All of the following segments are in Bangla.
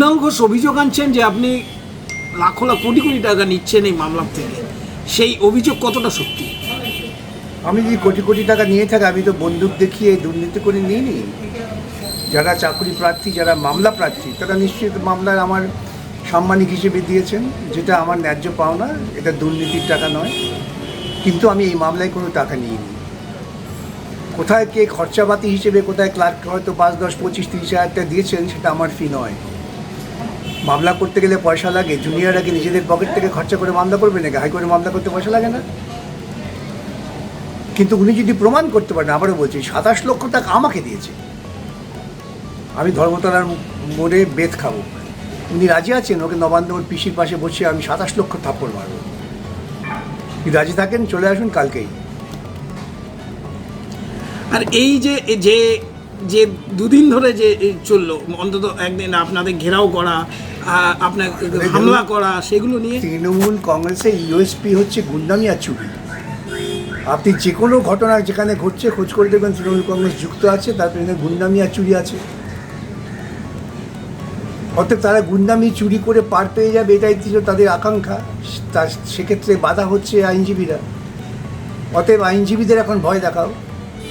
পূর্ণাঙ্গ ঘোষ অভিযোগ আনছেন যে আপনি লাখো লাখ কোটি কোটি টাকা নিচ্ছেন এই মামলার থেকে। সেই অভিযোগ কতটা সত্যি? আমি যদি কোটি কোটি টাকা নিয়ে থাকি, আমি তো বন্দুক দেখিয়ে দুর্নীতি করে নিইনি। যারা চাকরি প্রার্থী, যারা মামলা প্রার্থী, তারা নিশ্চিত মামলার আমার সাম্মানিক হিসেবে দিয়েছেন, যেটা আমার ন্যায্য পাওনা, এটা দুর্নীতির টাকা নয়। কিন্তু আমি এই মামলায় কোনো টাকা নিইনি। কোথায় কে খরচাপাতি হিসেবে, কোথায় ক্লার্ক হয়তো পাঁচ, দশ, পঁচিশ, তিরিশ হাজার টাকা দিয়েছেন, সেটা আমার ফি নয়। মামলা করতে গেলে পয়সা লাগে জুনিয়ররা কি নিজেদের পকেট থেকে খরচা করে মামলা করবে নাকি? হাইকোর্টে মামলা করতে পয়সা লাগে না? কিন্তু উনি যদি প্রমাণ করতে পারেন, আবারও বলছি, সাতাশ লক্ষ টাকা আমাকে দিয়েছে। আমি ধর্মতলার মোড়ে বেত খাব। উনি রাজি আছেন? ওকে নবান্নর পিসির পাশে বসে আমি সাতাশ লক্ষ থাপ্পড় মারবো। রাজি থাকেন? চলে আসুন কালকেই। আর এই যে যে যে দুদিন ধরে যে চলল, অন্তত একদিন আপনাদের ঘেরাও করা আপনার হামলা করা সেগুলো নিয়ে? তৃণমূল কংগ্রেসের ইউএসপি হচ্ছে গুন্ডামি আর চুরি। আপনি যে কোনো ঘটনা যেখানে ঘটছে খোঁজ করে দেখবেন তৃণমূল কংগ্রেস যুক্ত আছে তার পেছনে গুন্ডামি আর চুরি আছে। অর্থাৎ তারা গুন্ডামি চুরি করে পার পেয়ে যাবে এটাই ছিল তাদের আকাঙ্ক্ষা। তার সেক্ষেত্রে বাধা হচ্ছে আইনজীবীরা। অতএব আইনজীবীদের এখন ভয় দেখাও।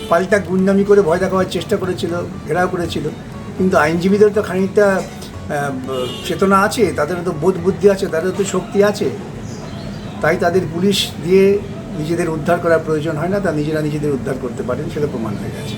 পাল্টা গুন্ডামি করে ভয় দেখাবার চেষ্টা করেছিল ঘেরাও করেছিল। কিন্তু আইনজীবীদের তো খানিকটা চেতনা আছে, তাদের তো বোধ বুদ্ধি আছে, তাদের তো শক্তি আছে। তাই তাদের পুলিশ দিয়ে নিজেদের উদ্ধার করার প্রয়োজন হয় না, তা নিজেরা নিজেদের উদ্ধার করতে পারেন, সেটা প্রমাণ হয়ে গেছে।